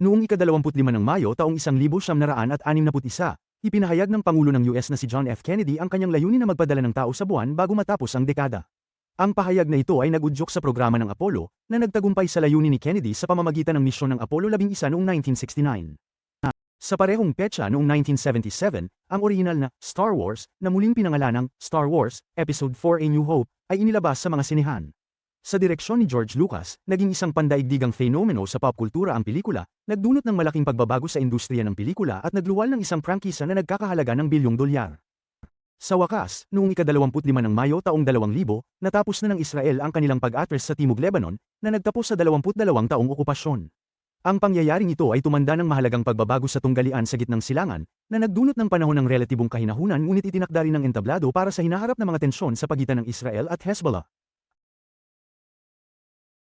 Noong ika-25 ng Mayo taong 1961, ipinahayag ng Pangulo ng US na si John F. Kennedy ang kanyang layunin na magpadala ng tao sa buwan bago matapos ang dekada. Ang pahayag na ito ay nagudyok sa programa ng Apollo, na nagtagumpay sa layunin ni Kennedy sa pamamagitan ng misyon ng Apollo 11 noong 1969. Sa parehong petsa noong 1977, ang orihinal na Star Wars, na muling pinangalan ng Star Wars, Episode 4 A New Hope, ay inilabas sa mga sinehan. Sa direksyon ni George Lucas, naging isang pandaigdigang fenomeno sa popkultura ang pelikula, nagdunot ng malaking pagbabago sa industriya ng pelikula at nagluwal ng isang prangkisa na nagkakahalaga ng bilyong dolyar. Sa wakas, noong ika-25 ng Mayo taong 2000, natapos na ng Israel ang kanilang pag-atras sa Timog Lebanon, na nagtapos sa 22 taong okupasyon. Ang pangyayaring ito ay tumanda ng mahalagang pagbabago sa tunggalian sa gitnang silangan, na nagdunot ng panahon ng relatibong kahinahunan ngunit itinakda rin ng entablado para sa hinaharap na mga tensyon sa pagitan ng Israel at Hezbollah.